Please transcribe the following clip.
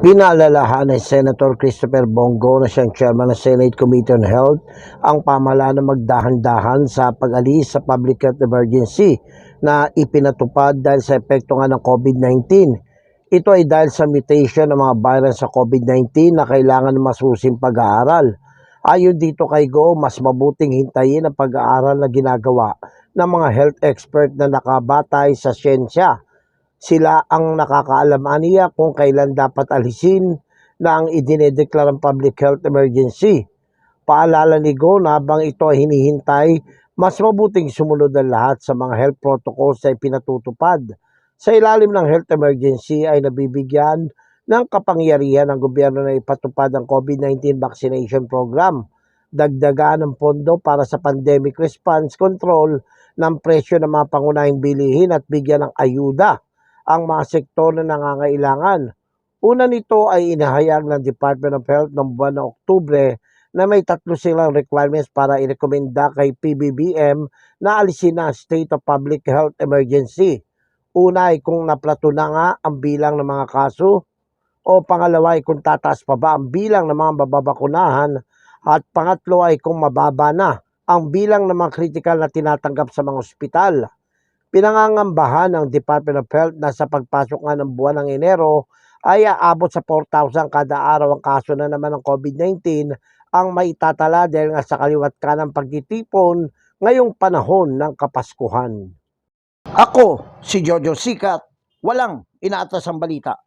Pinaalalahan ni Senator Christopher Bongo na siyang chairman ng Senate Committee on Health ang pamahalaan na magdahan-dahan sa pag-alis sa public health emergency na ipinatupad dahil sa epekto nga ng COVID-19. Ito ay dahil sa mutation ng mga virus sa COVID-19 na kailangan ng masusing pag-aaral. Ayon dito kay Go, mas mabuting hintayin ang pag-aaral na ginagawa ng mga health expert na nakabatay sa siyensya sila ang nakakaalam aniya kung kailan dapat alisin na ang idinedeklarang public health emergency. Paalala ni Go na habang ito ay hinihintay, mas mabuting sumunod ang lahat sa mga health protocols na ipinatutupad. Sa ilalim ng health emergency ay nabibigyan ng kapangyarihan ng gobyerno na ipatupad ang COVID-19 vaccination program. Dagdagan ng pondo para sa pandemic response control ng presyo ng mga pangunahing bilihin at bigyan ng ayuda ang mga sektor na nangangailangan. Una nito ay inahayag ng Department of Health noong buwan ng Oktubre na may tatlo silang requirements para irekomenda kay PBBM na alisin ang state of public health emergency. Una ay kung naplato na nga ang bilang ng mga kaso o pangalawa ay kung tataas pa ba ang bilang ng mga mababakunahan at pangatlo ay kung mababa na ang bilang ng mga critical na tinatanggap sa mga ospital. Pinangangambahan ng Department of Health na sa pagpasok nga ng buwan ng Enero ay aabot sa 4,000 kada araw ang kaso na naman ng COVID-19 ang maitatala dahil nga sa kaliwat ka ng pagtitipon ngayong panahon ng Kapaskuhan. Ako, si Jojo Sikat, walang inaatas ang balita.